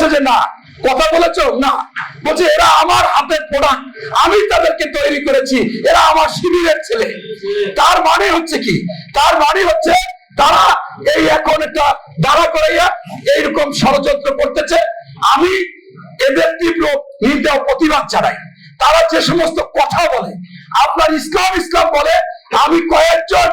বলছে যে না, কথা বলেছ? না। বলছে, এরা আমার হাতের প্রোডাক্ট আমি তাদেরকে তৈরি করেছি। এরা আমার শিবিরের ছেলে। তার মানে হচ্ছে কি? তার মানে হচ্ছে তারা এই এখন একটা দাঁড়া করাইয়া এইরকম ষড়যন্ত্র করতেছে। আমি এদের তীব্র নিন্দা প্রতিবাদ জানাই। তারা যে সমস্ত কথা বলে, আপনার ইসলাম ইসলাম বলে, আমি কয়েকজন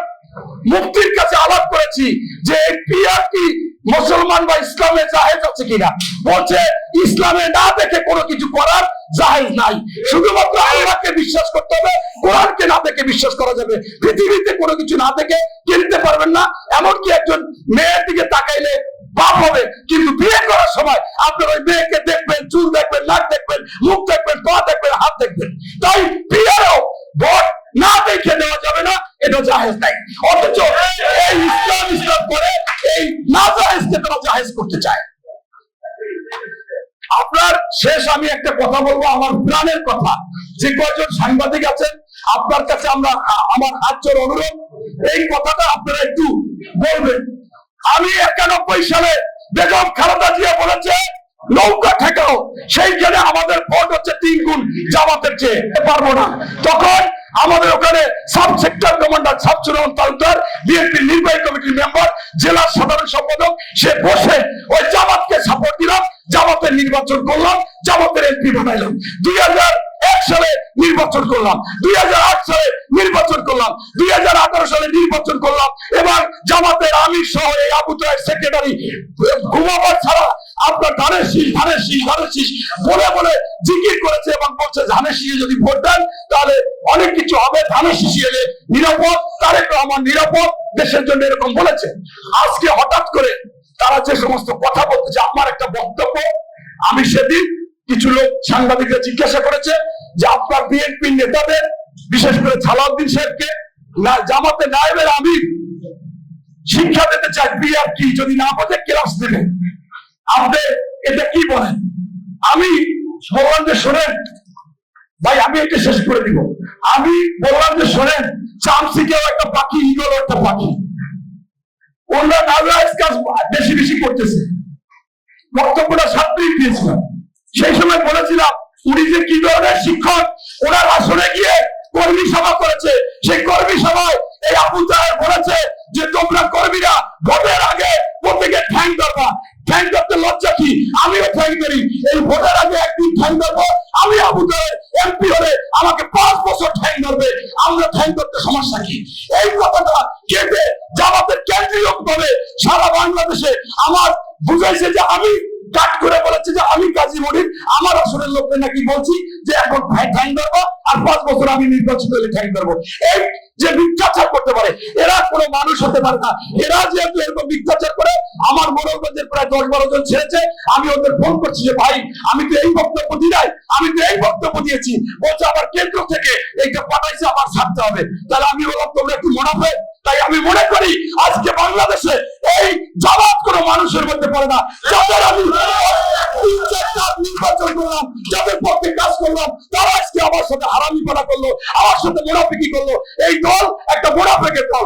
মুক্তির কাছে আলাপ করেছি যে এই পিআরটি মুসলমান বা ইসলামে জাহেজ আছে কিনা? বলছে, ইসলামে না দেখে কোনো কিছু করার জাহেজ নাই। শুধুমাত্র আল্লাহকে বিশ্বাস করতে হবে, কোরআনকে না দেখে বিশ্বাস করা যাবে। পৃথিবীতে কোনো কিছু না দেখে কিনতে পারবেন না। এমনকি একজন মেয়ের দিকে তাকাইলে পাপ হবে। কিন্তু বিয়ে করার সময় আপনার ওই মেয়েকে দেখবেন, চুল দেখবেন, নাক দেখবেন, মুখ দেখবেন, পা দেখবেন, হাত দেখবেন। তাই বিয়েরও ভোট না দেখে দেওয়া যাবে না, এটা জাহেজ নাই। অথচ এই ইসলাম ইসলাম করে এই না জাহেজকে তারা জাহেজ করতে চায়। শেষ আমি একটা কথা বলব, আমার প্রাণের কথা। যে কয়জন সাংবাদিক আছেন, আপনার কাছে আমরা আমার আচর অনুরোধ, এই কথাটা আপনারা একটু বলবেন। আমি একানব্বই সালে বেগম খালেদা জিয়া বলেছে, নৌকা ঠেকাও সেইখানে আমাদের ভোট হচ্ছে তিন গুণ জামাতের চেয়ে পারব না। তখন আমাদের ওখানে sub sector commander Shamsur Rahman Talukdar BNP নির্বাহী কমিটির মেম্বার, জেলার সাধারণ সম্পাদক, সে বসে ওই জামাতকে নির্বাচন করলাম, জামাতের এমপি বানাইলাম। দুই হাজার এক সালে নির্বাচন করলাম, দুই হাজার আট সালে নির্বাচন করলাম, দুই হাজার আঠারো সালে নির্বাচন করলাম এবং জামাতের আমির সহ এই আবু তাহের সেক্রেটারি ঘুমাবার ছাড়া আপনার ধানের শীষ ধানের শীষ ধানের শীষ। বলে বলে জিকির করেছে এবং বলছে, ধানের শীষে যদি ভোট দেন, তাহলে অনেক কিছু হবে। ধানের শীষে এলে নিরাপদ, তারেক রহমান নিরাপদ, দেশের জন্য এরকম বলেছে। আজকে হঠাৎ করে তারা যে সমস্ত কথা বলতেছে, আমার একটা বক্তব্য আমি সেদিন কিছু লোক সাংবাদিকরা জিজ্ঞাসা করেছে যে আপনার বিএনপি নেতাদের, বিশেষ করে সালাউদ্দিন সাহেবকে, না, জামাতে নায়েবের আমির, শিক্ষা দিতে চাই বিআর কি, যদি না বোঝে ক্লাস দেবে আপনি এটা কি বলেন? আমি বললাম যে শোনেন, ভাই, আমি এটা শেষ করে দিব। আমি বললাম যে শোনেন চামসিকেও একটা পাখি ইগল একটা পাখি। নাজাইজ কাজ বেশি বেশি করতেছে। বক্তব্যটা সাত দিয়েছিলাম। সেই সময় বলেছিলাম, উনি যে কি ধরনের শিক্ষক, ওনার আসনে গিয়ে কর্মী সভা করেছে। সেই কর্মী সভায় এই আবু তাহের বলেছে যে, তোমরা কর্মীরা ভোটের আগে প্রত্যেকে ঠ্যাং ধরবা। ঠ্যাং ধরতে লজ্জা কি? আমিও ঠ্যাং ধরি। এই ভোটের আগে একদিন ঠ্যাং ধরবো। আমি আবু তাহের এমপি হলে আমাকে পাঁচ বছর ঠ্যাং ধরবে। আমরা ঠ্যাং ধরতে সমস্যা কি? এই কথাটা কেটে জামাতের কেন্দ্রীয় ভাবে সারা বাংলাদেশে আমার বুঝাইছে যে আমি কাট করে বলেছে যে আমি কাজী মনির, আমার আসলের লোককে নাকি বলছি যে এখন ভাই ঠ্যাং ধরবো আর পাঁচ বছর আমি নির্বাচিত হলে ঠ্যাং ধরবো। এই যে মিথ্যাচার করতে পারে, এরা কোনো মানুষ হতে পারে না। এরা যেহেতু এরকম মিথ্যাচার করে, আমার মনোরঞ্জনের প্রায় দশ বারো জন ছেড়েছে, আমি ওদের ফোন করছি যে, ভাই, আমি তো এই বক্তব্য দিই নাই, আমি তো এই বক্তব্য দিয়েছি। বলছে, আমার কেন্দ্র থেকে এইটা পাঠাইছে, আমার ছাড়তে হবে। তাহলে আমি বললাম, তোমরা একটু মনে তাই আমি মনে করি, আজকে বাংলাদেশে এই জামাত কোনো মানুষের পড়ে না। যাদের আমি নির্বাচন করলাম, যাদের পক্ষে কাজ করলাম, তারা আজকে আমার সাথে হারামি করা করল, আমার সাথে মোনাফিকি করল। এই দল একটা মোনাফিকের দল।